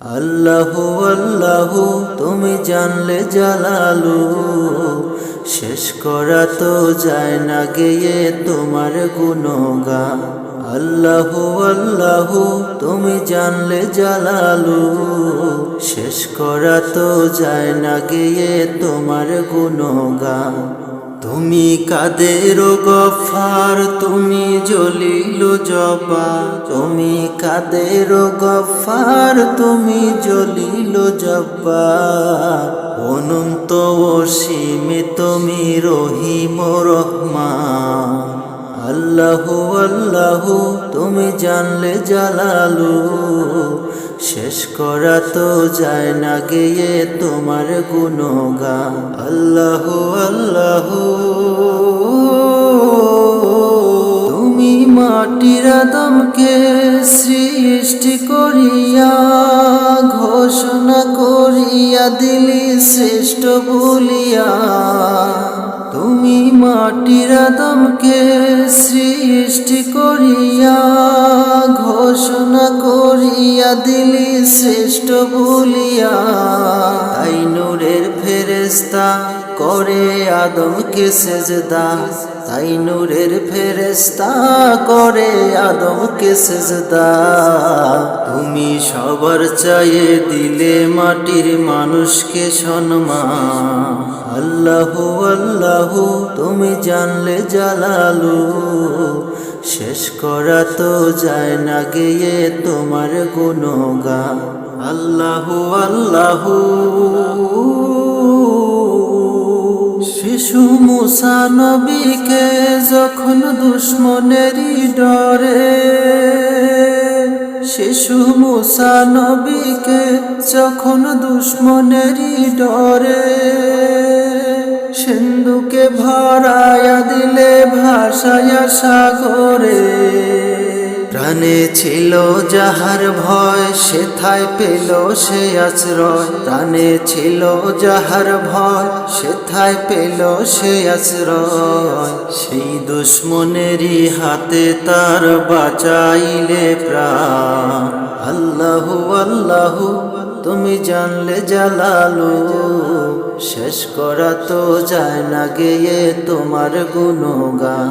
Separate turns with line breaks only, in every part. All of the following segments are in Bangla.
আল্লাহ আল্লাহ, তুমি জানলে জালালু। শেষ করা তো যায় না গেয়ে তোমার গুণগান। আল্লাহ আল্লাহ, তুমি জানলে জালালু। শেষ করা তো যায় না গেয়ে তোমার গুণগান। তুমি কাদের গফার তুমি জলিল জবা। তুমি কাদের গফার তুমি জলিল জব্বা অনন্ত অসীমে তুমি রহিম রহমান। আল্লাহ আল্লাহ, তুমি জানলে জালালু। শেষ করা তো যায় না গিয়ে তোমার গুণগান। আল্লাহ আল্লাহ, তুমি মাটির আদমকে সৃষ্টি করিয়া, ঘোষণা করিয়া দিলি শ্রেষ্ঠ বলিয়া। তুমি মাটির আদমকে সৃষ্টি করিয়া, ঘোষণা করিয়া দিলি শ্রেষ্ঠ বলিয়া, তাই নূরের ফেরেস্তা করে আদমকে সেজদা, তাই নূরের ফেরেস্তা করে আদমকে সেজদা। তুমি সবার চাইয়ে দিলে মাটির মানুষকে সম্মান। আল্লাহ আল্লাহ, তুমি জানলে জালালু। শেষ করা তো যায় না গিয়ে তোমার গুণগান। আল্লাহ আল্লাহ। শিশু মুসা নবীকে যখন দুশ্মনেরই ডরে, শিশু মুসা নবীকে যখন দুশ্মনেরই ডরে সিন্ধুকে ভরায়া দিলে ভাসায়া সাগরে। প্রাণে ছিল যাহার ভয়, সেথায় পেল সে আশ্রয়। প্রাণে ছিল যাহার ভয়, সেথায় পেল সে আশ্রয়। সেই দুশ্মনেরই হাতে তার বাঁচাইলে প্রাণ। আল্লাহু আল্লাহু, তুমি জানলে জালালু। শেষ করা তো যায় না গেয়ে তোমার গুণগান।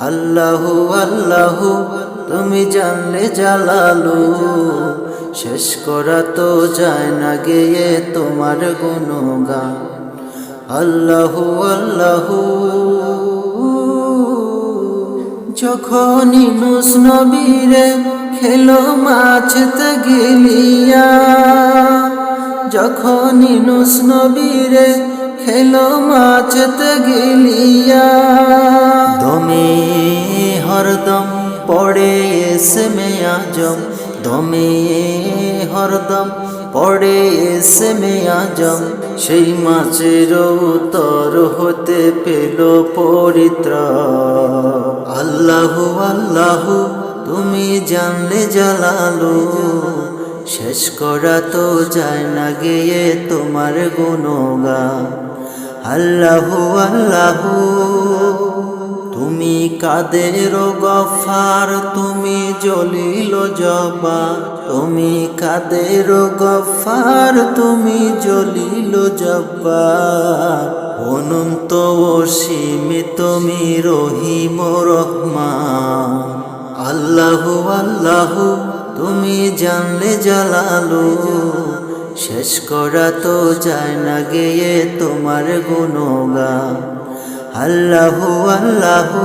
আল্লাহু আল্লাহু, তুমি জানলে জালালু। শেষ করা তো যায় না গেয়ে তোমার গুণগান। আল্লাহু আল্লাহু। যখনই নুস নবীরে খেলো মাছতে গিলিয়া যখনই নুস নবীরে খেলো মাছতে গিলিয়া। দমে হরদম পড়ে এসে আজম। দমে হরদম পড়ে এসে মে আজম। সেই মাছের উত্তর হতে পেল পরিত্র। আল্লাহু আল্লাহু, তুমি জানলে জালালু। শেষ করা তো যায় না গেয়ে তোমার গুণগান। আল্লাহু আল্লাহু, তুমি কাদের গফার? তুমি জলিল জবা তুমি কাদের গফার? তুমি জলিল জব্বা অনন্ত অসীমে তুমি রহিম রহমান। আল্লাহু আল্লাহু তুমি জানলে জ্বালালো শেষ করা তো যায় না গেয়ে তোমার গুনগা আল্লাহু আল্লাহু।